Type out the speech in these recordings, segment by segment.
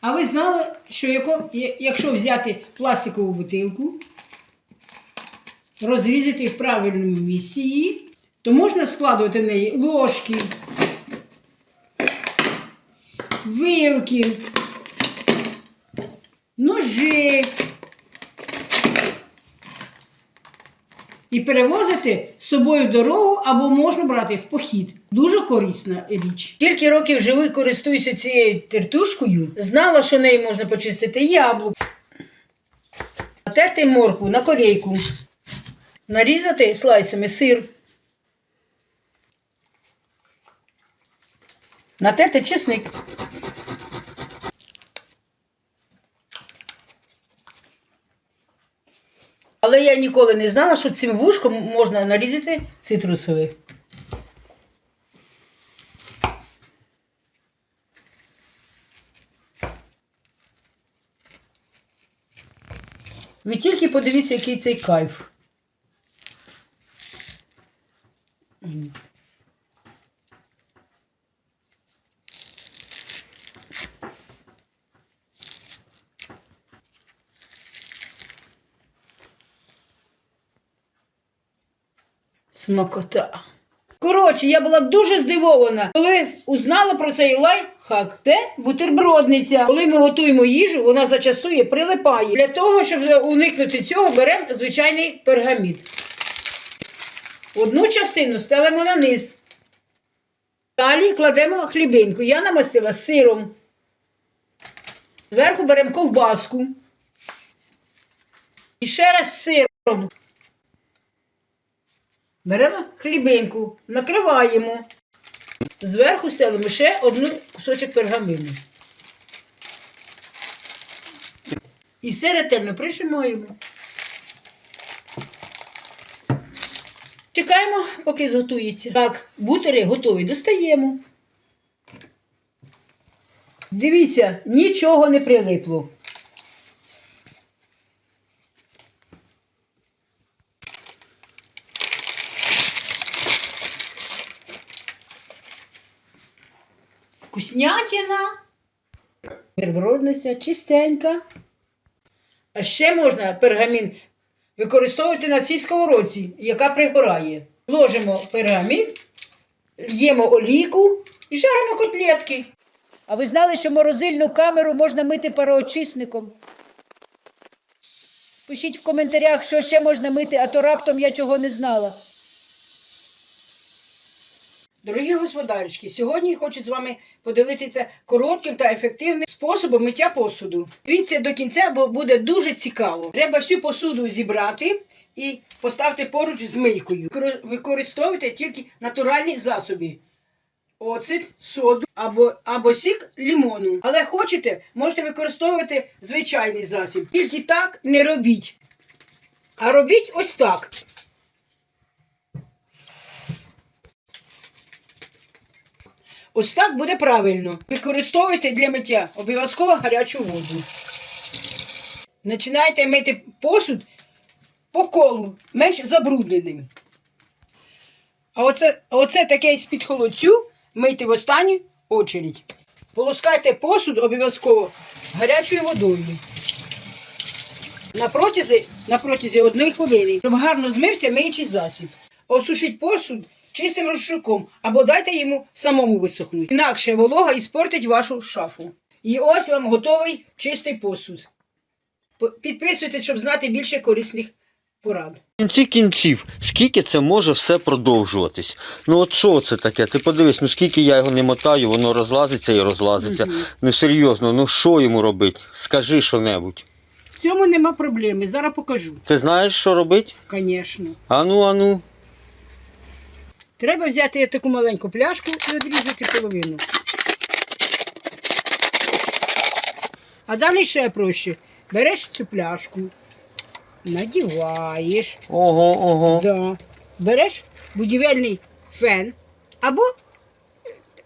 А ви знали, що якщо взяти пластикову бутилку, розрізати в правильному місці її, то можна складувати в неї ложки, вилки, ножи. І перевозити з собою дорогу або можна брати в похід. Дуже корисна річ. Кілька років живу і користуюся цією тертушкою. Знала, що нею можна почистити яблук, натерти моркву на корейку, нарізати слайсами сир, натерти чесник. Але я ніколи не знала, що цим вушком можна нарізати цитрусові. Ви тільки подивіться, який цей кайф. Смакота. Коротше, я була дуже здивована, коли узнала про цей лайфхак. Це бутербродниця. Коли ми готуємо їжу, вона зачастує прилипає. Для того, щоб уникнути цього, беремо звичайний пергаміт. Одну частину ставимо на низ. Далі кладемо хлібинку. Я намастила сиром. Зверху беремо ковбаску. І ще раз сиром. Беремо хлібинку, накриваємо. Зверху стелимо ще одну кусочок пергамину. І все ретельно прижимаємо. Чекаємо, поки зготується. Так, бутери готові. Достаємо. Дивіться, нічого не прилипло. Вкуснятина. Перебродниця, чистенька. А ще можна пергамін використовувати на цій сковородці, яка пригорає. Ложимо пергамін, л'ємо олійку і жаримо котлетки. А ви знали, що морозильну камеру можна мити пароочисником? Пишіть в коментарях, що ще можна мити, а то раптом я чого не знала. Дорогі господарочки, сьогодні хочу з вами поділитися коротким та ефективним способом миття посуду. Дивіться до кінця, бо буде дуже цікаво. Треба всю посуду зібрати і поставити поруч з мийкою. Використовуйте тільки натуральні засоби. Оцет, соду або, або сік лімону. Але хочете, можете використовувати звичайний засіб. Тільки так не робіть. А робіть ось так. Ось так буде правильно. Використовуйте для миття обов'язково гарячу воду. Починайте мити посуд по колу, менш забрудненим. А оце, оце таке з-під холодцю мийте в останню очередь. Полоскайте посуд обов'язково гарячою водою. На протязі, на протязі одної хвилини, щоб гарно змився миючий засіб. Осушіть посуд чистим розшуком або дайте йому самому висохнути. Інакше волога іспортить вашу шафу. І ось вам готовий чистий посуд. Підписуйтесь, щоб знати більше корисних порад. В кінці кінців, скільки це може все продовжуватись? Ну от що це таке? Ти подивись, ну скільки я його не мотаю, воно розлазиться і розлазиться. Мгм. Ну серйозно, ну що йому робити? Скажи що-небудь. В цьому нема проблеми. Зараз покажу. Ти знаєш, що робити? Звісно. Ану, ану. Треба взяти таку маленьку пляшку і відрізати половину. А далі ще проще. Береш цю пляшку, надіваєш, Ого, ого. да. береш будівельний фен або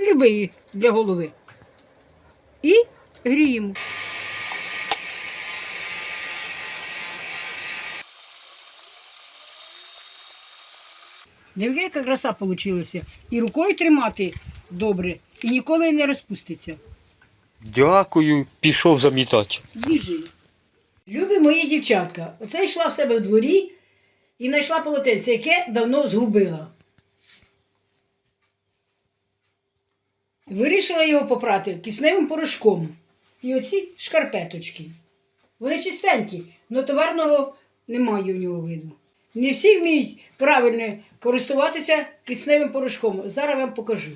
любий для голови. І гріємо. Диви, яка краса вийшла. І рукою тримати добре, і ніколи не розпуститься. Дякую, пішов замітати. Біжи. Любі мої дівчатка, оце йшла в себе в дворі і знайшла полотенце, яке давно згубила. Вирішила його попрати кисневим порошком. І оці шкарпеточки. Вони чистенькі, але товарного немає в нього виду. Не всі вміють правильно користуватися кисневим порошком. Зараз вам покажу.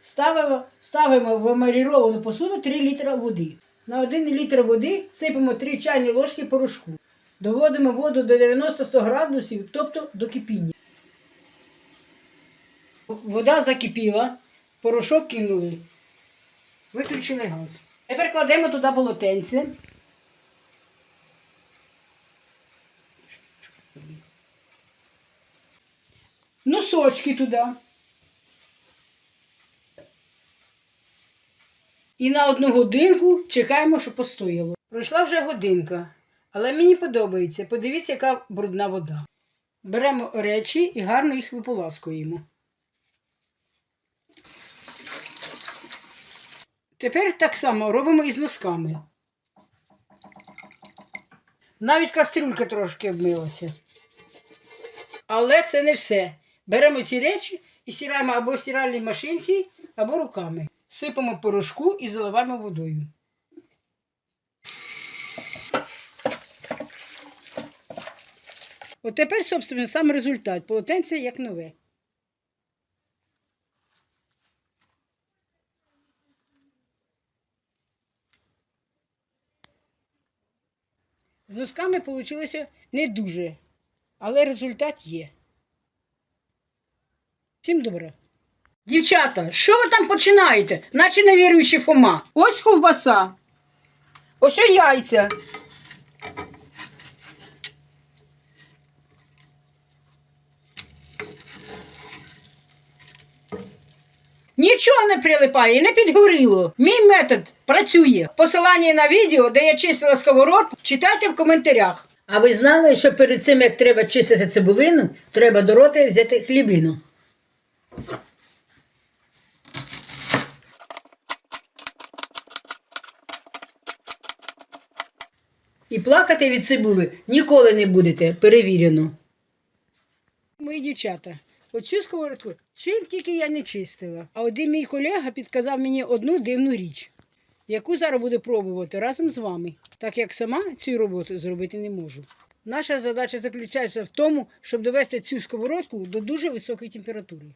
Ставимо, ставимо в емаліровану посуду 3 літра води. На 1 літр води сипемо 3 чайні ложки порошку. Доводимо воду до 90-100 градусів, тобто до кипіння. Вода закипіла, порошок кинули. Виключили газ. Тепер кладемо туди полотенце. Носочки туди. І на одну годинку чекаємо, щоб постояло. Пройшла вже годинка, але мені подобається. Подивіться, яка брудна вода. Беремо речі і гарно їх виполаскуємо. Тепер так само робимо і з носками. Навіть кастрюлька трошки обмилася. Але це не все. Беремо ці речі і стираємо або в стиральній машинці, або руками. Сипемо порошку і заливаємо водою. От тепер, собственно, сам результат. Полотенце як нове. З носками вийшло не дуже, але результат є. Всім добре. Дівчата, що ви там починаєте? Наче невіруючий Фома. Ось ковбаса. Ось яйця. Нічого не прилипає, не підгоріло. Мій метод працює. Посилання на відео, де я чистила сковородку, читайте в коментарях. А ви знали, що перед цим, як треба чистити цибулину, треба до роти взяти хлібину? І плакати від цибули ніколи не будете, перевірено. Мої дівчата, оцю сковородку чим тільки я не чистила. А один мій колега підказав мені одну дивну річ, яку зараз буду пробувати разом з вами, так як сама цю роботу зробити не можу. Наша задача заключається в тому, щоб довести цю сковородку до дуже високої температури.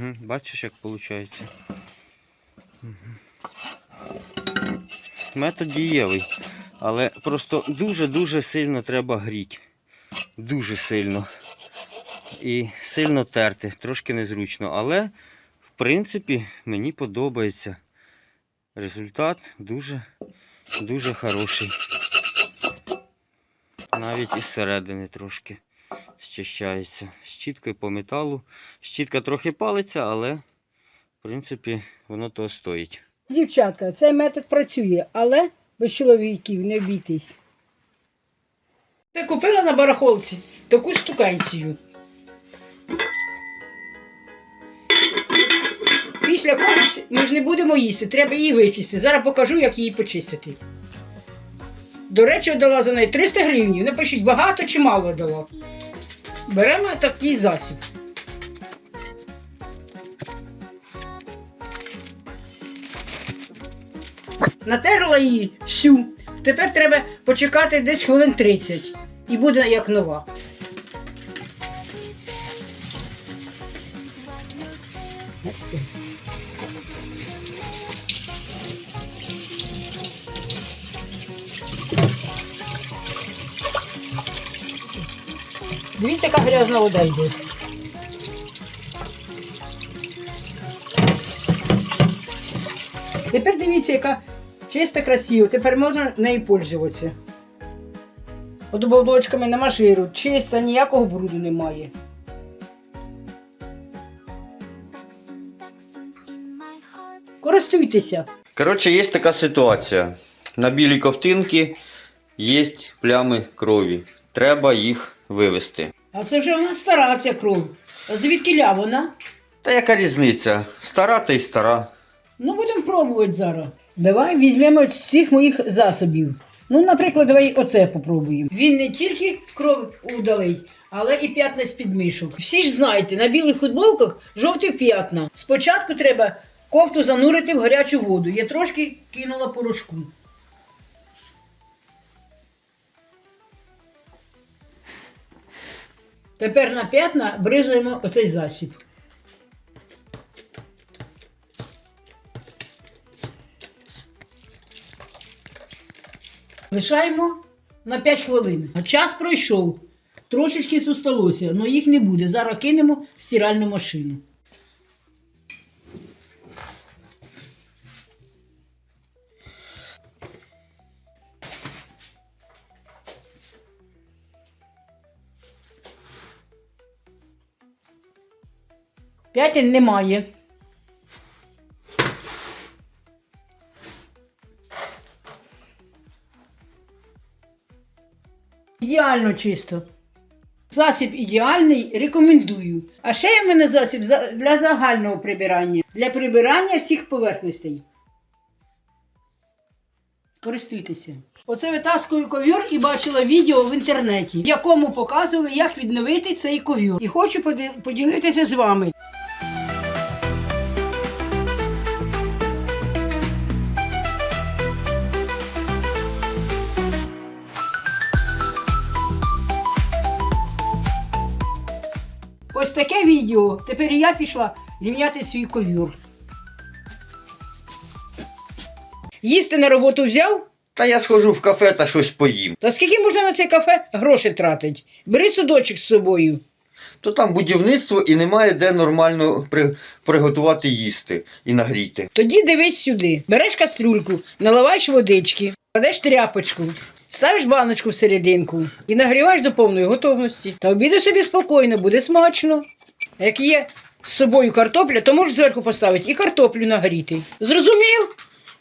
Угу. Бачиш, як виходить? Угу. Метод дієвий, але просто дуже-дуже сильно треба гріти. Дуже сильно. І сильно терти, трошки незручно. Але, в принципі, мені подобається. Результат дуже, дуже хороший. Навіть із середини трошки щищається. Щіткою по металу. Щітка трохи палиться, але в принципі воно того стоїть. Дівчатка, цей метод працює, але без чоловіків не обійтись. Це купила на барахолці таку штуканцію. Після когось ми ж не будемо їсти, треба її вичистити. Зараз покажу, як її почистити. До речі, дала за неї 300 гривень. Напишіть, багато чи мало дала. Беремо такий засіб. Натерла її всю. Тепер треба почекати десь хвилин 30 і буде як нова. Дивіться, яка грязна. Тепер дивіться, яка чиста, красива. Тепер можна нею пользуватися. От ободочками на маширу. Чисто, ніякого бруду немає. Користуйтеся. Коротше, є така ситуація. На білій ковтинці є плями крові. Треба їх вивести. А це вже вона стара ця кров. А звідки ля вона? Та яка різниця? Стара та й стара. Ну, будемо пробувати зараз. Давай візьмемо з цих моїх засобів. Ну, наприклад, давай оце попробуємо. Він не тільки кров удалить, але і п'ятна з підмишок. Всі ж знаєте, на білих футболках жовті п'ятна. Спочатку треба кофту занурити в гарячу воду. Я трошки кинула порошку. Тепер на п'ятна бризуємо оцей засіб. Лишаємо на 5 хвилин. А час пройшов. Трошечки зусталося, але їх не буде. Зараз кинемо в стиральну машину. П'ятин немає. Ідеально чисто. Засіб ідеальний, рекомендую. А ще є в мене засіб для загального прибирання, для прибирання всіх поверхностей. Користуйтеся. Оце витаскую ковір і бачила відео в інтернеті, в якому показували, як відновити цей ковір. І хочу поділитися з вами. Таке відео. Тепер і я пішла рівняти свій ковір. Їсти на роботу взяв? Та я схожу в кафе та щось поїм. Та скільки можна на це кафе гроші тратить? Бери судочок з собою. То там будівництво і немає де нормально при... приготувати їсти і нагріти. Тоді дивись сюди. Береш кастрюльку, наливаєш водички, кладеш тряпочку, ставиш баночку всерединку і нагріваєш до повної готовності. Та обіди собі спокійно, буде смачно. Як є з собою картопля, то можеш зверху поставити і картоплю нагріти. Зрозумів?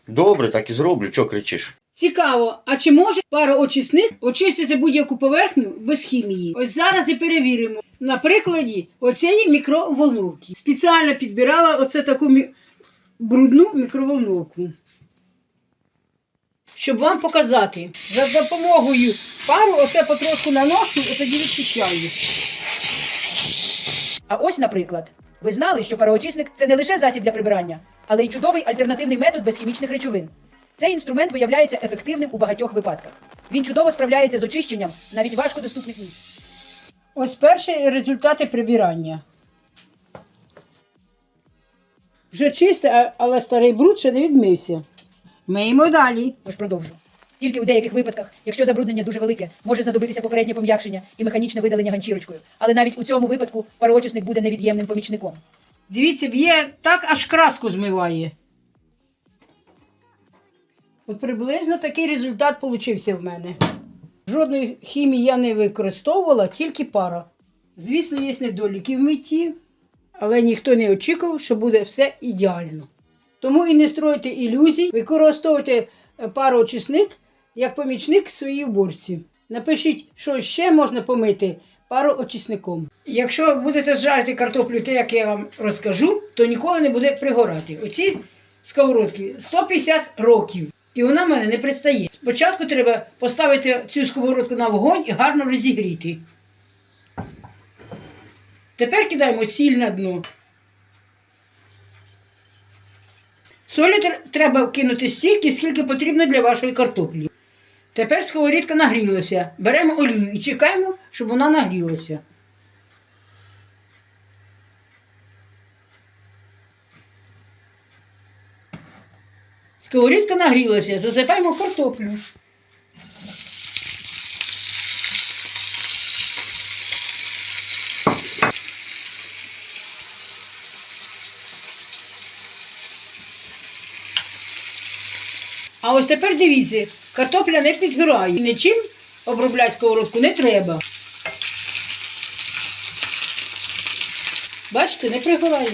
Добре, так і зроблю, чого кричиш? Цікаво, а чи може пароочисник очистити будь-яку поверхню без хімії? Ось зараз і перевіримо. На прикладі оцієї мікроволновки. Спеціально підбирала оце таку мі- брудну мікроволновку. Щоб вам показати, за допомогою пару оце потрошку наношу, тоді відчищаю. А ось, наприклад, ви знали, що пароочисник це не лише засіб для прибирання, але й чудовий альтернативний метод без хімічних речовин. Цей інструмент виявляється ефективним у багатьох випадках. Він чудово справляється з очищенням навіть важкодоступних місць. Ось перші результати прибирання. Вже чисте, але старий бруд ще не відмився. Миємо далі. Тож продовжу. Тільки у деяких випадках, якщо забруднення дуже велике, може знадобитися попереднє пом'якшення і механічне видалення ганчірочкою. Але навіть у цьому випадку пароочисник буде невід'ємним помічником. Дивіться, б'є так, аж краску змиває. От приблизно такий результат получився в мене. Жодної хімії я не використовувала, тільки пара. Звісно, є недоліки в митті, але ніхто не очікував, що буде все ідеально. Тому і не стройте ілюзій, використовуйте е, пароочисник як помічник своїй уборці. Напишіть, що ще можна помити пароочисником. Якщо будете жарити картоплю, те, як я вам розкажу, то ніколи не буде пригорати. Оці сковородки 150 років. І вона в мене не пристає. Спочатку треба поставити цю сковородку на вогонь і гарно розігріти. Тепер кидаємо сіль на дно. Солі треба вкинути стільки, скільки потрібно для вашої картоплі. Тепер сковорідка нагрілася. Беремо олію і чекаємо, щоб вона нагрілася. Сковорідка нагрілася, засипаємо картоплю. А ось тепер дивіться, картопля не підгорає. Нічим обробляти сковородку не треба. Бачите, не пригорає.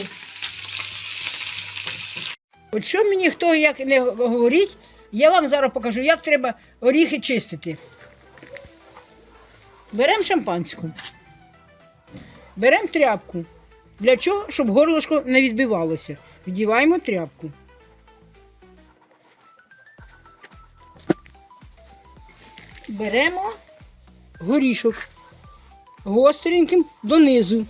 От що мені хто як не говорить, я вам зараз покажу, як треба оріхи чистити. Беремо шампанську. Беремо тряпку. Для чого? Щоб горлышко не відбивалося. Вдіваємо тряпку. Беремо горішок гостреньким донизу.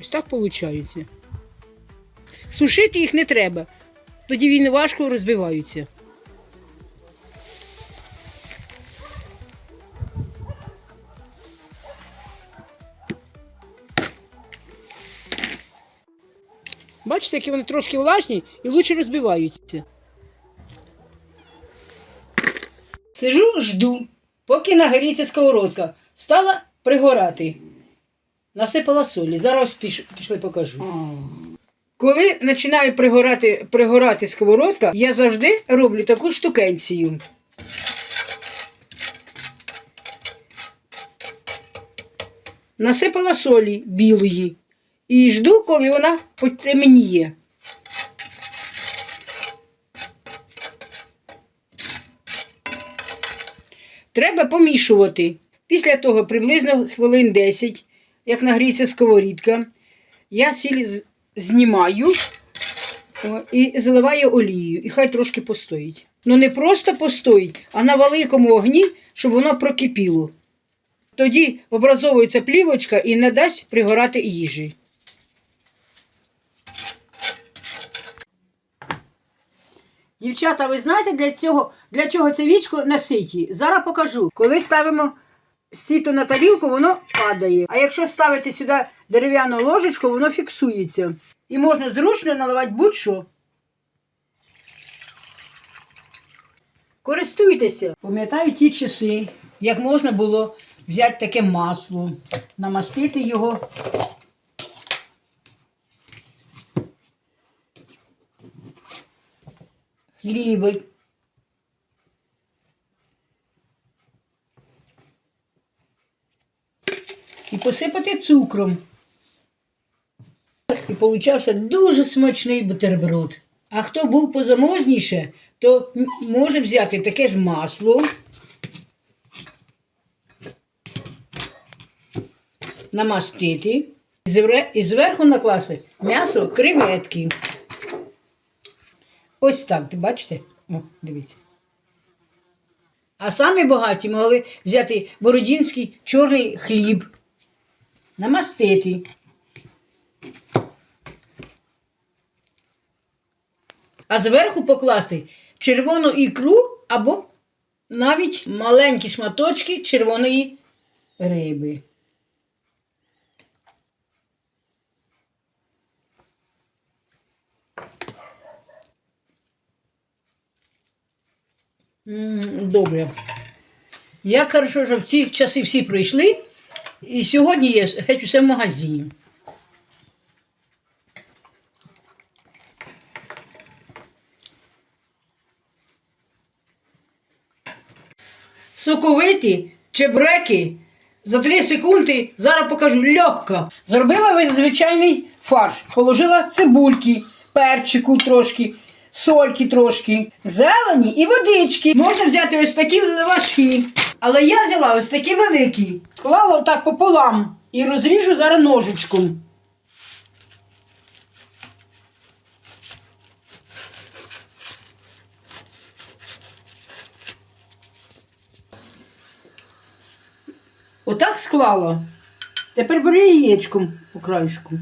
Ось так виходить. Сушити їх не треба. Тоді він важко розбиваються. Бачите, які вони трошки влажні і лучше розбиваються. Сижу, жду, поки нагоріться сковородка. Стала пригорати. Насипала солі. Зараз піш- пішли покажу. Коли починає пригорати, пригорати сковородка, я завжди роблю таку штукенцію. Насипала солі білої і жду, коли вона потемніє. Треба помішувати. Після того приблизно хвилин 10, як нагріється сковорідка, я сіль знімаю і заливаю олією. І хай трошки постоїть. Ну не просто постоїть, а на великому огні, щоб воно прокипіло. Тоді образовується плівочка і не дасть пригорати їжі. Дівчата, ви знаєте для цього, для чого це вічко на ситі? Зараз покажу. Коли ставимо сіто на тарілку, воно падає. А якщо ставити сюди дерев'яну ложечку, воно фіксується. І можна зручно наливати будь-що. Користуйтеся. Пам'ятаю ті часи, як можна було взяти таке масло, намастити його. Хлібик. І посипати цукром. І получався дуже смачний бутерброд. А хто був позаможніше, то може взяти таке ж масло. Намастити і зверху накласти м'ясо креветки. Ось так, бачите? О, дивіться. А самі багаті могли взяти бородінський чорний хліб, намастити. А зверху покласти червону ікру або навіть маленькі шматочки червоної риби. Добре. Як хорошо, що в ці часи всі пройшли, і сьогодні є геть усе в магазині. Соковиті чебреки за 3 секунди, зараз покажу, легко. Зробила ви звичайний фарш. Положила цибульки, перчику трошки, сольки трошки, зелені і водички. Можна взяти ось такі лаваші. Але я взяла ось такі великі. Склала отак пополам і розріжу зараз ножичком. Отак склала. Тепер бери яєчком по краєшку.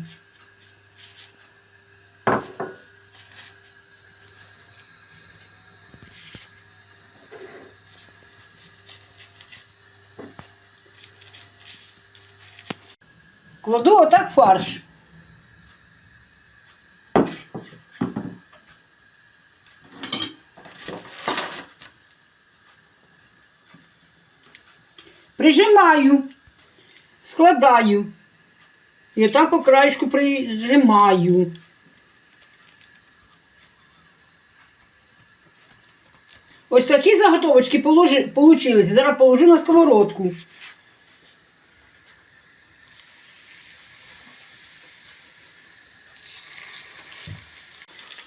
Кладу отак фарш. Прижимаю, складаю. І отак по краєшку прижимаю. Ось такі заготовочки получились. Зараз положу на сковородку.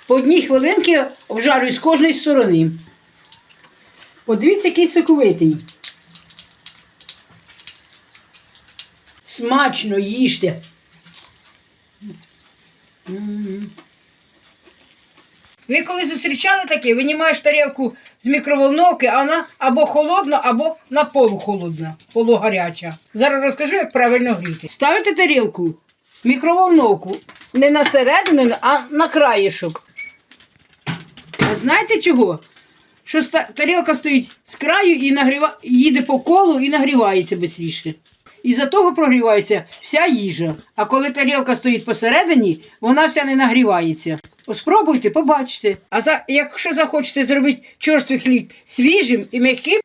По одній хвилинки обжарюю з кожної сторони. Подивіться, який соковитий. Смачно їжте. Ви коли зустрічали таке, винімаєш тарілку з мікроволновки, а вона або холодна, або на полухолодна, полугаряча. Зараз розкажу, як правильно гріти. Ставите тарілку в мікроволновку не на середину, а на краєшок. А знаєте чого? Що тарілка стоїть з краю і нагріва... їде по колу і нагрівається швидше. І за того прогрівається вся їжа. А коли тарілка стоїть посередині, вона вся не нагрівається. Спробуйте, побачите. А за... якщо захочете зробити чорствий хліб свіжим і м'яким,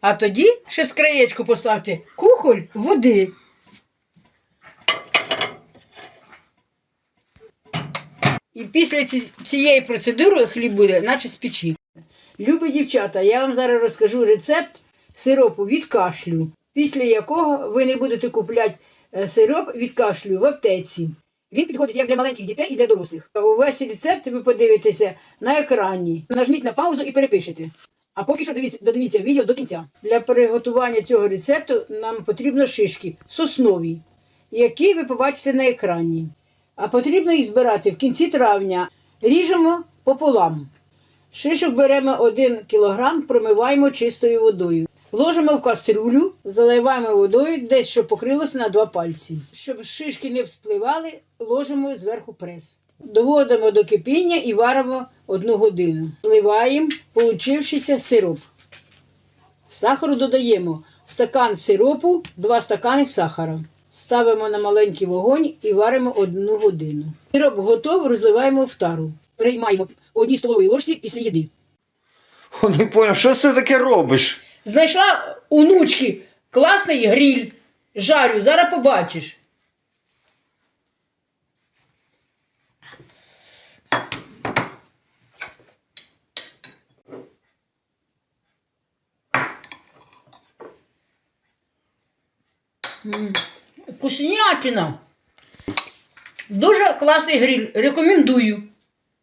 а тоді ще з краєчку поставте кухоль води. І після цієї процедури хліб буде, наче з печі. Любі дівчата, я вам зараз розкажу рецепт сиропу від кашлю, після якого ви не будете купляти е, сироп від кашлю в аптеці. Він підходить як для маленьких дітей і для дорослих. Увесь рецепт ви подивитеся на екрані. Нажміть на паузу і перепишете. А поки що дивіться, додивіться відео до кінця. Для приготування цього рецепту нам потрібно шишки соснові, які ви побачите на екрані. А потрібно їх збирати в кінці травня. Ріжемо пополам. Шишок беремо 1 кг, промиваємо чистою водою. Ложимо в кастрюлю, заливаємо водою, десь щоб покрилося на два пальці. Щоб шишки не вспливали, ложимо зверху прес. Доводимо до кипіння і варимо одну годину. Зливаємо получившийся сироп. Сахару додаємо стакан сиропу, 2 стакани сахара. Ставимо на маленький вогонь і варимо одну годину. Сироп готовий, розливаємо в тару. Приймаємо по одній столовій ложці після їди. О, не поняв, що ж ти таке робиш? Знайшла у внучки класний гриль. Жарю, зараз побачиш. М, Вкуснятина. Дуже класний гриль. Рекомендую.